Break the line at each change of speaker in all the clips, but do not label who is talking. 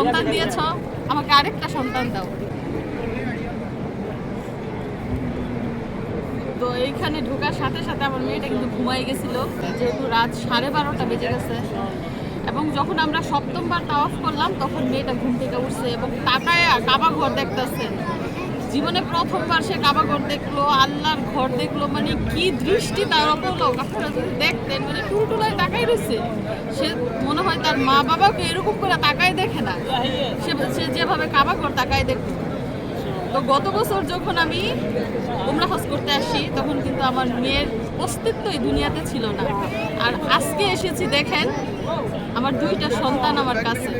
সন্তান দিয়েছ, আমাকে আরেকটা সন্তান দাও। তো এইখানে ঢোকার সাথে সাথে আমার মেয়েটা কিন্তু ঘুমাই গেছিল, যেহেতু রাত সাড়ে বারোটা বেজে গেছে। এবং যখন আমরা সপ্তমবার তাওয়াফ করলাম, তখন মেয়েটা ঘুম থেকে উঠছে এবং তাকায় কাবা ঘর দেখতেছে। জীবনে প্রথমবার সে কাবা ঘর দেখল, আল্লাহর ঘর দেখল মানে কি দৃষ্টি তার লোক। আপনারা রয়েছে সে মনে হয় তার মা বাবাকে এরকম করে তাকায় দেখে না। সে সে যেভাবে কাবা কর তাকায় দেখতো তো গত বছর যখন আমি উমরা হজ করতে আসি, তখন কিন্তু আমার মেয়ের অস্তিত্বই দুনিয়াতে ছিল না। আর আজকে এসেছি দেখেন, আমার দুইটা সন্তান আমার কাছে।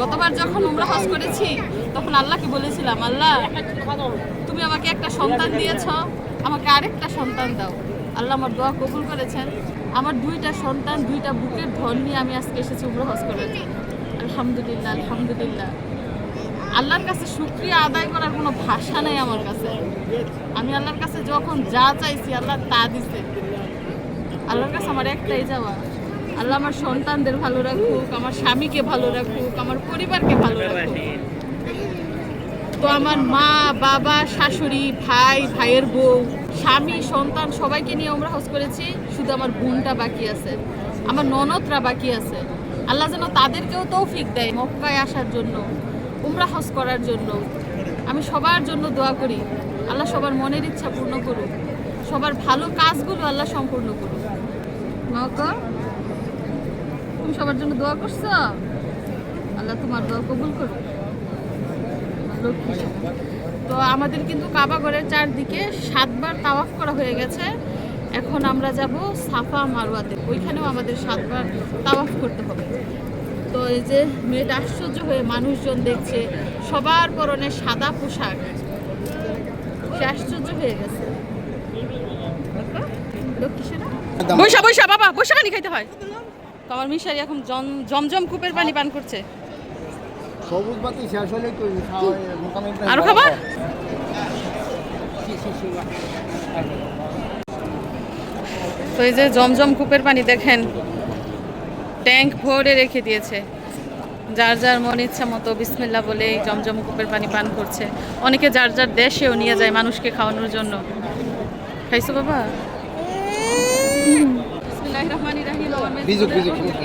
গতবার যখন উমরা হজ করেছি, তখন আল্লাহকে বলেছিলাম, আল্লাহ, তুমি আমাকে একটা সন্তান দিয়েছ, আমাকে আরেকটা সন্তান দাও। আল্লাহ আমার দোয়া কবুল করেছেন। আমার দুইটা সন্তান, দুইটা বুকের ধন নিয়ে আমি আজকে এসেছি উমরা হজ করেছি আলহামদুলিল্লাহ আলহামদুলিল্লাহ। আল্লাহর কাছে শুক্রিয়া আদায় করার কোনো ভাষা নেই আমার কাছে। আমি আল্লাহর কাছে যখন যা চাইছি, আল্লাহ তা দিছে। আল্লাহর কাছে আমার একটাই যাওয়া আল্লাহ আমার সন্তানদের ভালো রাখুক, আমার স্বামীকে ভালো রাখুক, আমার পরিবারকে ভালো রাখুক। তো আমার মা, বাবা, শাশুড়ি, ভাই, ভাইয়ের বউ, স্বামী, সন্তান সবাইকে নিয়ে আমরা হজ করেছি। শুধু আমার বোনটা বাকি আছে, আমার ননদরা বাকি আছে। আল্লাহ যেন তাদেরকেও তৌফিক দেয় মক্কায় আসার জন্য, উমরা হজ করার জন্য। আমি সবার জন্য দোয়া করি, আল্লাহ সবার মনের ইচ্ছা পূর্ণ করুক, সবার ভালো কাজগুলো আল্লাহ সম্পূর্ণ করুক। তুমি সবার জন্য দোয়া করছ? আল্লাহ তোমার দোয়া কবুল করুক। তো আমাদের কিন্তু কাবাগরের চারদিকে সাতবার তাওয়াফ করা হয়ে গেছে। এখন আমরা যাব সাফা মারওয়াতে। ওইখানেও আমাদের সাতবার তাওয়াফ করতে হবে। তো এই যে মেয়েটা আশ্চর্য হয়ে মানুষজন দেখছে সবার পরনে সাদা পোশাক। সে আশ্চর্য হয়ে গেছে? বৈশা বৈশা বাবা বৈশা পানি খাইতে হয়। তো আমার মিশারি এখন জমজম কূপের পানি পান করছে।
সবুজ বাতি শেষ হলেই তো
আরও খাবা? তো এই যে জমজম কূপের পানি দেখেন ট্যাঙ্ক ভরে রেখে দিয়েছে। যার যার মন ইচ্ছা মতো বিসমিল্লা বলে এই জমজম কূপের পানি পান করছে। অনেকে যার যার দেশেও নিয়ে যায় মানুষকে খাওয়ানোর জন্য। খাইছো বাবা? বিসমিল্লাহির রহমানির রহিম, আমার মেয়ে
বিজুক,
বলে,
বিজুক, বিজুক।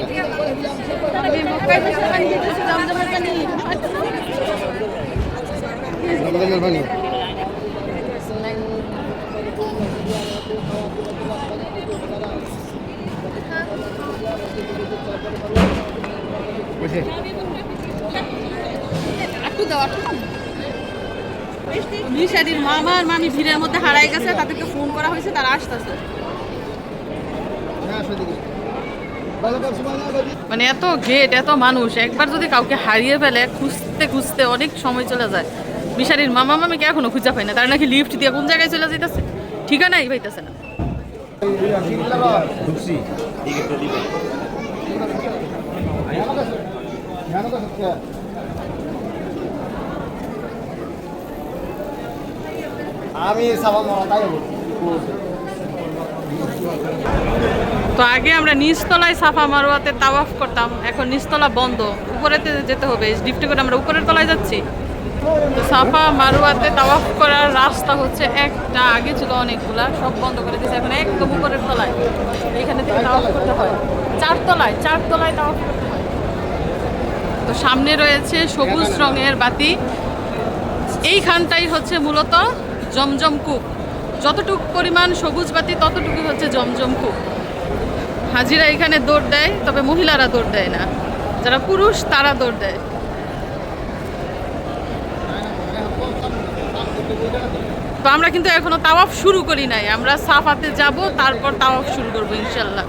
আমি মক্কায় বসে পানি খেতেছি, জমজমের পানি।
রমজানের পানি বসে।
একটু দাও একটু মিশারির মামা আর মামি ভিড়ের মধ্যে হারাই গেছে তাদেরকে ফোন করা হয়েছে তারা আসতেছে।
হ্যাঁ
মানে এত গেট এত মানুষ একবার যদি কাউকে হারিয়ে ফেলে খুঁজতে খুঁজতে অনেক সময় চলে যায়। মিশারির মামা মামিকে এখনও খুঁজে পায় না তার নাকি লিফট দিয়ে কোন জায়গায় চলে যেতেছে ঠিকানাই পাইতেছে না।
ঢুকছি।
তো আগে আমরা নিচতলায় সাফা মারোয়াতে তাওয়াফ করতাম, এখন নিচতলা বন্ধ। উপরেতে যেতে হবে লিফটে করে আমরা উপরের তলায় যাচ্ছি। তো সাফা মারোয়াতে তাওয়াফ করার রাস্তা হচ্ছে একটা, আগে ছিল অনেকগুলা, সব বন্ধ করে দিয়েছে, এখন একদম উপরের তলায়। এখানে থেকে তাওয়াফ করতে হয়। চারতলায় চারতলায় চার তলায় তাওয়াফ করতে হয়। তো সামনে রয়েছে সবুজ রঙের বাতি। এইখানটাই হচ্ছে মূলত জমজম কূপ। যতটুকু পরিমাণ সবুজ বাতি ততটুকু হচ্ছে জমজম কূপ। হাজিরা এখানে দৌড় দেয়, তবে মহিলারা দৌড় দেয় না। যারা পুরুষ, তারা দৌড় দেয়। তো আমরা কিন্তু এখনও তাওয়াফ শুরু করি নাই। আমরা সাফাতে যাব, তারপর তাওয়াফ শুরু করব ইনশাল্লাহ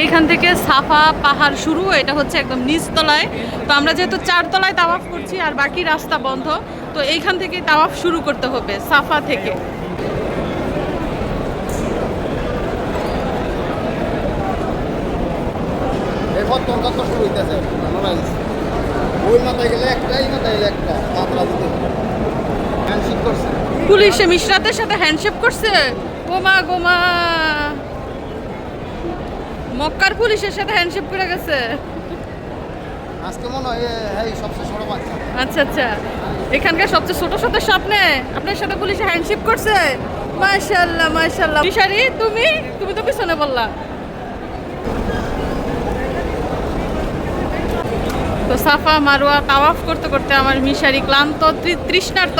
এইখান থেকে সাফা পাহাড় শুরু, এটা হচ্ছে একদম নিচতলায়। তো আমরা যেহেতু চারতলায় তাওয়াফ করছি আর বাকি রাস্তা বন্ধ, তো এইখান থেকে তাওয়াফ শুরু করতে হবে, সাফা থেকে।
এরপর তোর কত শুরু হইতেছে? ওই মাথায় গেলে একটা মাথায় গেলে একটা মাত্রা দিতে হ্যান্ডশিক করছে
পুলিশে মিশরাতের সাথে হ্যান্ডশেক করছে? গোমা গোমা। মক্কার পুলিশের সাথে হ্যান্ডশেক করে গেছে।
আজকে মনে হয় এই সবচেয়ে ছোট বাচ্চা।
আচ্ছা আচ্ছা। এখানকার সবচেয়ে ছোট ছোট স্বপ্নে আপনার সাথে পুলিশে হ্যান্ডশিপ করছে? মাশাল্লাহ মাশাল্লাহ মিশারি তুমি? তুমি তো পিছনে বললা তো সাফা মারোয়া তাওয়াফ করতে করতে আমার মিশারি ক্লান্ত তৃ- তৃষ্ণার্ত।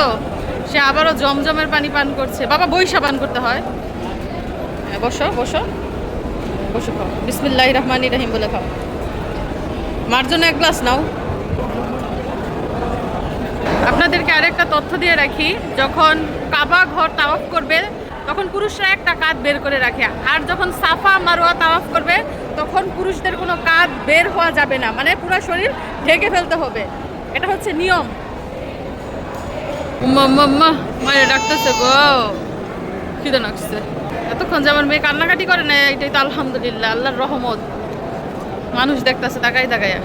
সে আবারও জমজমের পানি পান করছে। বাবা বৈশা পান করতে হয়। হ্যাঁ, বসো বসো। বসো খাও। বিসমিল্লাহ রহমান রাহিম বলে খাও। মার জন্য এক গ্লাস নাও। আপনাদেরকে আরেকটা তথ্য দিয়ে রাখি যখন কাবা ঘর তাওয়াফ করবে তখন পুরুষরা একটা কাঁধ বের করে রাখে। আর যখন সাফা মারোয়া তাওয়াফ করবে তখন পুরুষদের কোনো কাঁধ বের হওয়া যাবে না। মানে পুরো শরীর ঢেকে ফেলতে হবে। এটা হচ্ছে নিয়ম। মাম্মা মায়ের ডাকতেছে গো। খিদে নাকছে এতক্ষণ যে আমার মেয়ে কান্নাকাটি করে না এটাই তো আলহামদুলিল্লাহ আল্লাহর রহমত। মানুষ দেখতেছে তাকাই তাকাইয়া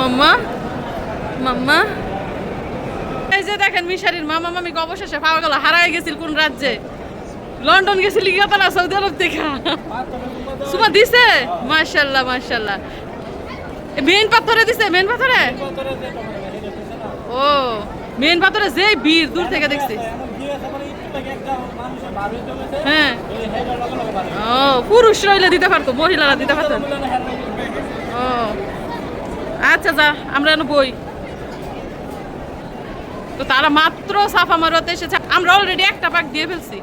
মাম্মা? মাম্মা? এই যে দেখেন মিশারির মামা মামিকে অবশেষে পাওয়া গেল হারাই গেছিল কোন রাজ্যে? লন্ডন গেছিল গিয়ে সৌদি আরব থেকে। সুমা দিছে? মাশাল্লাহ মাশাল্লাহ। মেন পাথরে দিছে মেন পাথরে? ও মেন পাথরে যে বীর দূর থেকে দেখছি। হ্যাঁ। ও পুরুষ রইলে দিতে পারতো, মহিলারা দিতে পারতো। ও আচ্ছা যা, আমরা বই। তো তারা মাত্র সাফা মারোয়াতে এসেছে, আমরা অলরেডি একটা পাক দিয়ে ফেলছি।